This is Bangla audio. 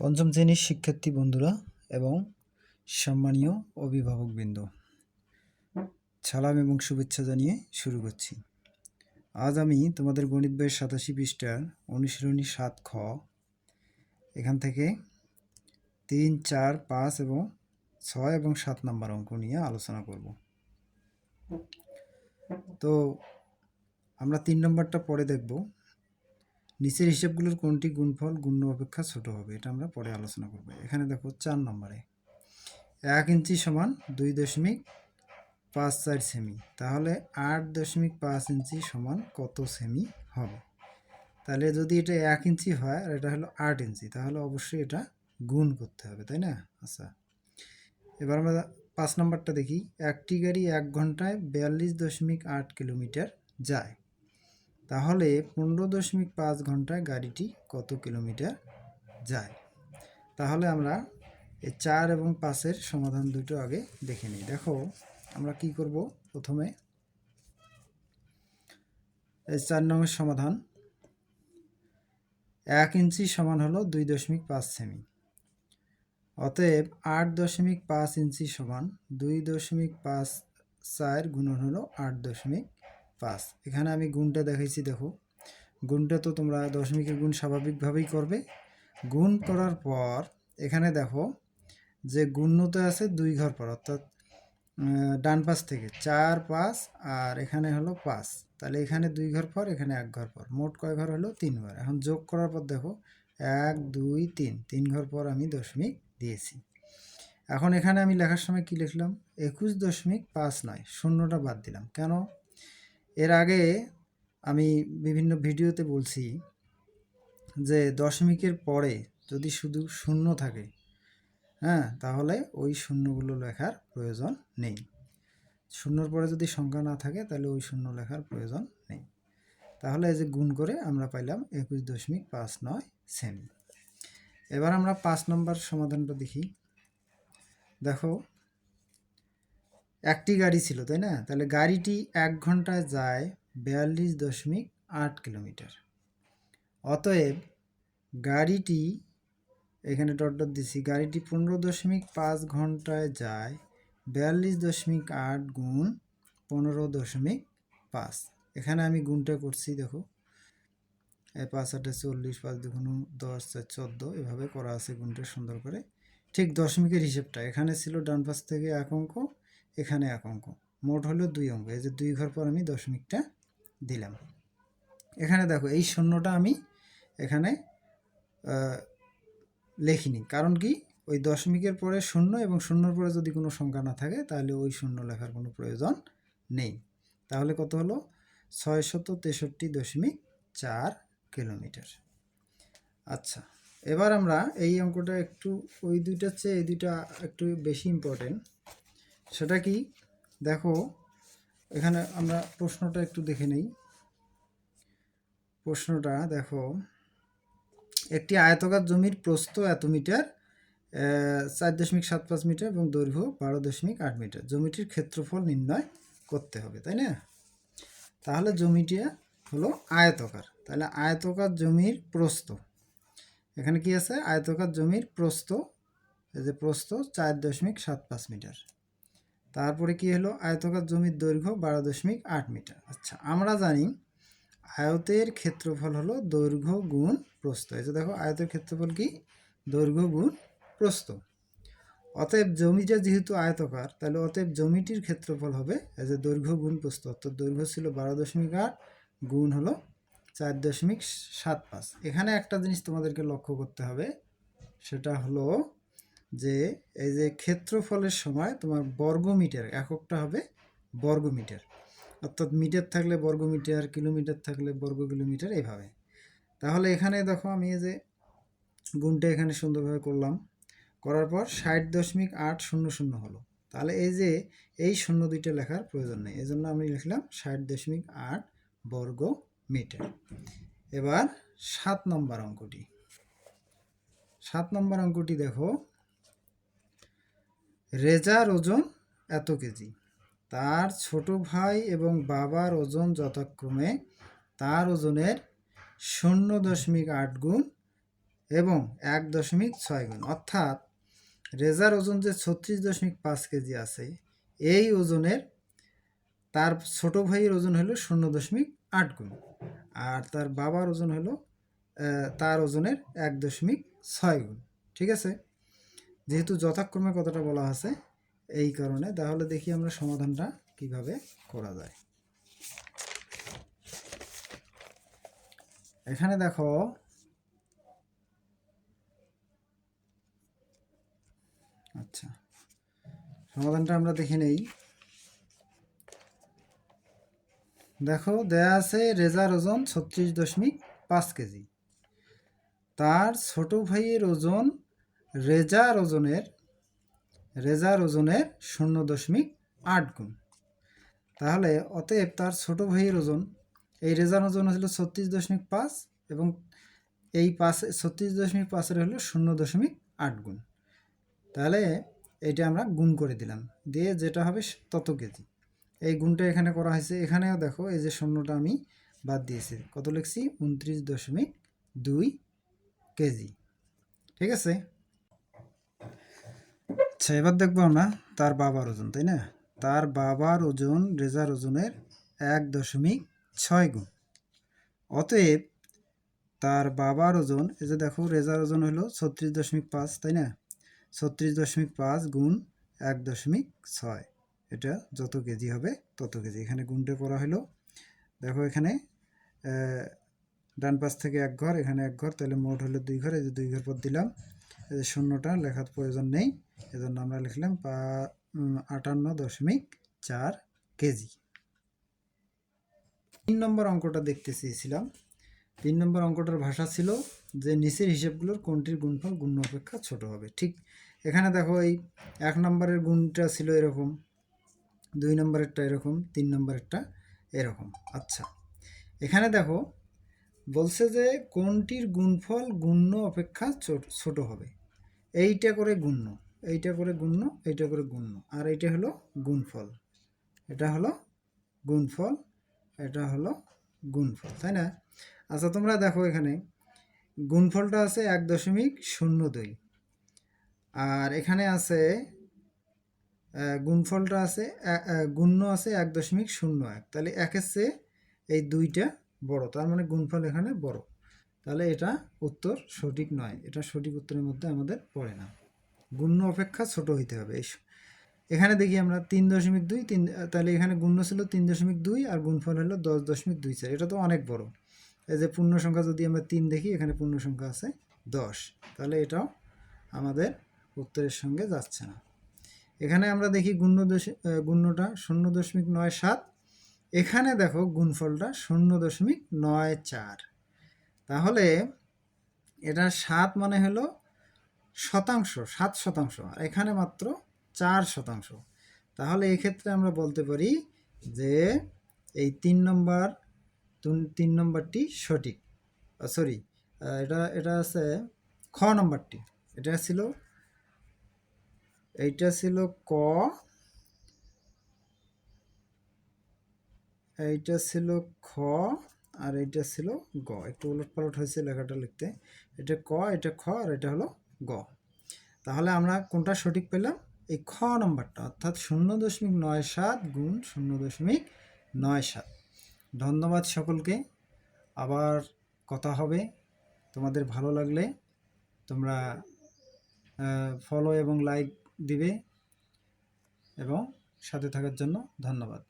পঞ্চম শ্রেণির শিক্ষার্থী বন্ধুরা এবং সম্মানীয় অভিভাবকবৃন্দ, সালাম এবং শুভেচ্ছা জানিয়ে শুরু করছি। আজ আমি তোমাদের গণিত বইয়ের সাতাশি পৃষ্ঠার অনুশীলনী সাত খ, এখান থেকে তিন, চার, পাঁচ এবং ছয় এবং সাত নম্বর অঙ্ক নিয়ে আলোচনা করব। তো আমরা তিন নম্বরটা পরে দেখব। নিচের হিসাবগুলোর কোনটি গুণফল গুণ্য অপেক্ষা ছোট হবে, এটা আমরা পরে আলোচনা করব। এখানে দেখো চার নম্বরে। এক ইঞ্চি সমান দুই দশমিক পাঁচ চার সেমি। তাহলে আট দশমিক পাঁচ ইঞ্চি সমান কত সেমি হবে? তাহলে যদি এটা এক ইঞ্চি হয়, আর এটা হলো আট ইঞ্চি, তাহলে অবশ্যই এটা গুণ করতে হবে, তাই না? আচ্ছা। এবার আমরা পাঁচ নম্বরটা দেখি। একটি গাড়ি এক ঘন্টায় বিয়াল্লিশ দশমিক আট কিলোমিটার যায়। তাহলে পনেরো দশমিক পাঁচ ঘন্টায় গাড়িটি কত কিলোমিটার যায়? তাহলে আমরা এই চার এবং পাঁচের সমাধান দুটো আগে দেখে নিই। দেখো, আমরা কি করব প্রথমে? এই চার নম্বর সমাধান। এক ইঞ্চি সমান হলো দুই দশমিক পাঁচ সেমি। অতএব আট দশমিক পাঁচ ইঞ্চি সমান দুই দশমিক পাঁচ চার গুণন হলো আট দশমিক পাঁচ এখানে আমি গুণটা দেখাইছি, দেখো। গুণটা তো তোমরা দশমিকের গুণ স্বাভাবিকভাবেই করবে। গুণ করার পর, এখানে দেখো যে গুণ্যতে আছে দুই ঘর পর, অর্থাৎ ডান পাশ থেকে চার পাঁচ আর এখানে হলো পাঁচ তাহলে এখানে দুই ঘর পর, এখানে এক ঘর পর। মোট কয় ঘর হলো? তিন ঘর। এখন যোগ করার পর দেখো, এক, দুই, তিন। তিন ঘর পর আমি দশমিক দিয়েছি। এখন এখানে আমি লেখার সময় কি লিখলাম? একুশ দশমিক পাঁচ নয়, শূন্যটা বাদ দিলাম। কেন? এর আগে আমি বিভিন্ন ভিডিওতে বলছি যে দশমিকের পরে যদি শুধু শূন্য থাকে হ্যাঁ তাহলে ওই শূন্যগুলো লেখার প্রয়োজন নেই। শূন্যর পরে যদি সংখ্যা না থাকে, তাহলে ওই শূন্য লেখার প্রয়োজন নেই। তাহলে এই যে গুণ করে আমরা পাইলাম একুশ দশমিক পাঁচ নয় সেমি। এবার আমরা পাঁচ নম্বর সমাধানটা দেখি। দেখো একটি গাড়ি ছিল, তাই না? তাহলে গাড়িটি এক ঘন্টায় যায় বিয়াল্লিশ দশমিক আট কিলোমিটার। অতএব গাড়িটি, এখানে ডট দিছি, গাড়িটি পনেরো দশমিক পাঁচ ঘন্টায় যায় বিয়াল্লিশ দশমিক আট গুণ পনেরো দশমিক পাঁচ। এখানে আমি গুণটা করছি, দেখো। পাঁচ, আটে চল্লিশ, পাঁচ দুগুণ দশ, চার, চোদ্দ, এভাবে করা আছে গুণটা সুন্দর করে। ঠিক দশমিকের হিসেবটা, এখানে ছিল ডান পাশ থেকে এক অঙ্ক এখানে এক অঙ্ক। মোট হলো দুই অঙ্ক। এই যে দুই ঘর পর আমি দশমিকটা দিলাম। এখানে দেখো, এই শূন্যটা আমি এখানে লেখিনি। কারণ কি? ওই দশমিকের পরে শূন্য এবং শূন্যর পরে যদি কোনো সংখ্যা না থাকে, তাহলে ওই শূন্য লেখার কোনো প্রয়োজন নেই। তাহলে কত হলো? ছয়শত তেষট্টি দশমিক চার কিলোমিটার। আচ্ছা এবার আমরা এই অঙ্কটা একটু, ওই দুইটার চেয়ে এই দুইটা একটু বেশি ইম্পর্টেন্ট সেটা কি? দেখো, এখানে আমরা প্রশ্নটা একটু দেখে নেই। প্রশ্নটা, দেখো, একটি আয়তকার জমির প্রস্থ এত মিটার চার দশমিক সাত পাঁচ মিটার এবং দৈর্ঘ্য বারো দশমিক আট মিটার। জমিটির ক্ষেত্রফল নির্ণয় করতে হবে, তাই না? তাহলে জমিটা হলো আয়তকার। তাহলে আয়তকার জমির প্রস্থ। এখানে কি আছে? আয়তকার জমির প্রস্থ, এই যে প্রস্থ, চার দশমিক সাত পাঁচ মিটার। তারপরে কি হলো? আয়তকার জমির দৈর্ঘ্য বারো দশমিক আট মিটার। আচ্ছা আমরা জানি আয়তের ক্ষেত্রফল হলো দৈর্ঘ্য গুণ প্রস্থ। এই যে দেখো, আয়তের ক্ষেত্রফল কি? দৈর্ঘ্য গুণ প্রস্থ। অতএব জমিটা যেহেতু আয়তকার, তাহলে অতএব জমিটির ক্ষেত্রফল হবে এই যে দৈর্ঘ্য গুণ প্রস্থ। অর্থাৎ দৈর্ঘ্য ছিল বারো দশমিক আট, গুণ হলো চার দশমিক সাত পাঁচ। এখানে একটা জিনিস তোমাদেরকে লক্ষ্য করতে হবে, সেটা হলো যে এই যে ক্ষেত্রফলের সময় তোমার বর্গমিটার, এককটা হবে বর্গমিটার। অর্থাৎ মিটার থাকলে বর্গমিটার, কিলোমিটার থাকলে বর্গ কিলোমিটার, এইভাবে। তাহলে এখানে দেখো আমি এই যে গুণটা এখানে সুন্দরভাবে করলাম। করার পর ষাট দশমিক আট শূন্য শূন্য হলো। তাহলে এই যে এই শূন্য দুইটা লেখার প্রয়োজন নেই। এই জন্য আমি লিখলাম ষাট দশমিক আট বর্গ মিটার এবার সাত নম্বর অঙ্কটি। সাত নম্বর অঙ্কটি দেখো। রেজার ওজন এত কেজি। তার ছোট ভাই এবং বাবার ওজন যথাক্রমে তার ওজনের শূন্য দশমিক আট গুণ এবং এক দশমিক ছয় গুণ। অর্থাৎ রেজার ওজন যে ছত্রিশ দশমিক পাঁচ কেজি আছে, এই ওজনের তার ছোট ভাইয়ের ওজন হলো শূন্য দশমিক আট গুণ আর তার বাবার ওজন হলো তার ওজনের এক দশমিক ছয় গুণ। ঠিক আছে? যেহেতু যথাক্রমে কথাটা বলা আছে এই কারণে, তাহলে দেখি আমরা সমাধানটা কীভাবে করা যায়। এখানে দেখো আচ্ছা সমাধানটা আমরা দেখে নেই। দেখো, দেয়া আছে রেজার ওজন ছত্রিশ দশমিক পাঁচ কেজি। তার ছোট ভাইয়ের ওজন রেজার ওজনের রেজার ওজনের শূন্য দশমিক আট গুণ। তাহলে অতএব তার ছোট ভাইয়ের ওজন, এই রেজার ওজন হলো ছত্রিশ দশমিক পাঁচ এবং এই পাঁচ, ছত্রিশ দশমিক পাঁচের হলো শূন্য দশমিক আট গুণ। তাহলে এটা আমরা গুণ করে দিলাম। দিয়ে যেটা হবে তত কেজি। এই গুণটা এখানে করা হয়েছে। এখানেও দেখো এই যে শূন্যটা আমি বাদ দিয়েছি। কত লিখছি? উনত্রিশ দশমিক দুই কেজি। ঠিক আছে? আচ্ছা এবার দেখব আমরা তার বাবার ওজন, তাই না? তার বাবার ওজন, রেজার ওজনের এক দশমিক ছয় গুণ। অতএব তার বাবার ওজন, এই যে দেখো, রেজার ওজন হলো ছত্রিশ দশমিক পাঁচ, তাই না? ছত্রিশ দশমিক পাঁচ গুণ এক দশমিক ছয়। এটা যত কেজি হবে তত কেজি। এখানে গুণটা করা হলো, দেখো এখানে ডান পাশ থেকে এক ঘর, এখানে এক ঘর, তাহলে মোট হলো দুই ঘর, এই যে দুই ঘর পর দিলাম। এই শূন্যটা লেখার প্রয়োজন নেই, এজন্য আমরা লিখলাম আটান্ন দশমিক চার কেজি। তিন নম্বর অঙ্কটা দেখতে চেয়েছিলাম। তিন নম্বর অঙ্কটার ভাষা ছিল যে নিচের হিসেবগুলোর কোনটির গুণফল গুণ অপেক্ষা ছোট হবে। ঠিক এখানে দেখো এই এক নম্বরের গুণটা ছিল এরকম, দুই নম্বরেরটা এরকম, তিন নম্বরেরটা এরকম। আচ্ছা এখানে দেখো বলছে যে কোনটির গুণফল গুণ্য অপেক্ষা ছোট হবে। এইটা করে গুণ্য, এইটা করে গুণ্য, এইটা করে গুণ্য, আর এইটা হলো গুণফল। এটা হলো গুণফল, এটা হলো গুণফল, তাই না? আচ্ছা তোমরা দেখো এখানে, গুণফলটা আছে এক দশমিক শূন্য দুই, আর এখানে আছে গুণফলটা আছে গুণ্য আছে এক দশমিক শূন্য এক, তাহলে একের চেয়ে এই দুইটা বড়, তার মানে গুণফল এখানে বড়। তাহলে এটা উত্তর সঠিক নয়। এটা সঠিক উত্তরের মধ্যে আমাদের পড়ে না। গুণ্য অপেক্ষা ছোট হইতে হবে। এই এখানে দেখি আমরা তিন দশমিক দুই, তিন তাহলে এখানে গুণ্য ছিল তিন দশমিক দুই আর গুণফল হলো দশ দশমিক দুই চার। এটা তো অনেক বড়। এই যে পূর্ণ সংখ্যা যদি আমরা তিন দেখি, এখানে পূর্ণ সংখ্যা আছে দশ। তাহলে এটাও আমাদের উত্তরের সঙ্গে যাচ্ছে না। এখানে আমরা দেখি গুণ্য দশ- গুণ্যটা শূন্য দশমিক নয় সাত। এখানে দেখো গুণফলটা শূন্য দশমিক নয় চার। তাহলে এটা সাত মানে হলো শতাংশ, সাত শতাংশ। আর এখানে মাত্র চার শতাংশ। তাহলে এক্ষেত্রে আমরা বলতে পারি যে এই তিন নম্বর তুন- নম্বরটি সঠিক। সরি এটা এটা আছে খ নম্বরটি। এটা ছিল, এইটা ছিল ক, এইটা ছিল খ আর এইটা ছিল গ। একটু উলট পালট হয়েছে লেখাটা লিখতে। এটা ক, এটা খ, আর এটা হলো গ। তাহলে আমরা কোনটা সঠিক পেলাম? এই খ নম্বরটা, অর্থাৎ শূন্য দশমিক নয় সাত গুণ শূন্য দশমিক নয় সাত। ধন্যবাদ সকলকে। আবার কথা হবে। তোমাদের ভালো লাগলে তোমরা ফলো এবং লাইক দিবে এবং সাথে থাকার জন্য ধন্যবাদ।